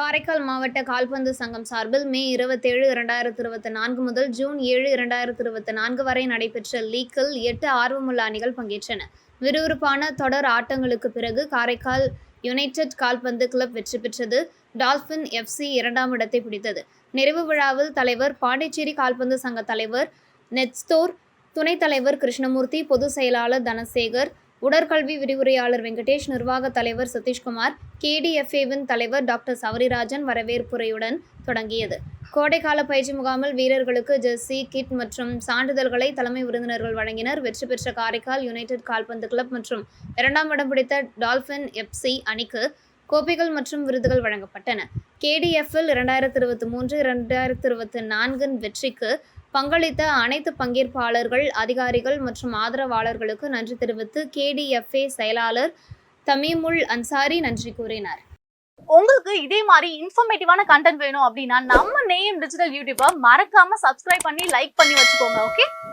காரைக்கால் மாவட்ட கால்பந்து சங்கம் சார்பில் மே இருபத்தேழு இரண்டாயிரத்து இருபத்தி நான்கு முதல் ஜூன் ஏழு இரண்டாயிரத்து இருபத்தி நான்கு வரை நடைபெற்ற லீக்கில் எட்டு ஆர்வமுள்ள அணிகள் பங்கேற்றன. விறுவிறுப்பான தொடர் ஆட்டங்களுக்கு பிறகு காரைக்கால் யுனைடெட் கால்பந்து கிளப் வெற்றி பெற்றது. டால்பின் எஃப்சி இரண்டாம் இடத்தை பிடித்தது. நிறைவு விழாவில் தலைவர் பாண்டிச்சேரி கால்பந்து சங்க தலைவர் நெட்ஸ்தோர் துணைத் தலைவர் கிருஷ்ணமூர்த்தி பொதுச் செயலாளர் தனசேகர் உடற்கல்வி விரிவுரையாளர் வெங்கடேஷ் நிர்வாக தலைவர் சதீஷ்குமார் கேடிஎஃப்ஏவின் தலைவர் டாக்டர் சவரிராஜன் வரவேற்புரையுடன் தொடங்கியது. கோடைக்கால பயிற்சி முகாமில் வீரர்களுக்கு ஜெர்சி கிட் மற்றும் சான்றிதழ்களை தலைமை விருந்தினர்கள் வழங்கினர். வெற்றி பெற்ற காரைக்கால் யுனைடெட் கால்பந்து கிளப் மற்றும் இரண்டாம் இடம் பிடித்த டால்பின் எஃப்சி அணிக்கு கோப்பைகள் மற்றும் விருதுகள் வழங்கப்பட்டன. கேடிஎஃப்எல் இரண்டாயிரத்தி இருபத்தி மூன்று இரண்டாயிரத்தி இருபத்தி நான்கின் வெற்றிக்கு பங்களித்த அனைத்து பங்கேற்பாளர்கள் அதிகாரிகள் மற்றும் ஆதரவாளர்களுக்கு நன்றி தெரிவித்து கேடிஎஃப்ஏ செயலாளர் தமீமுல் அன்சாரி நன்றி கூறினார். உங்களுக்கு இதே மாதிரி இன்ஃபர்மேட்டிவான கண்டென்ட் வேணும் அப்படின்னா நம்ம நேம் டிஜிட்டல் யூடியூப்பை மறக்காம சப்ஸ்கிரைப் பண்ணி லைக் பண்ணி வச்சுக்கோங்க ஓகே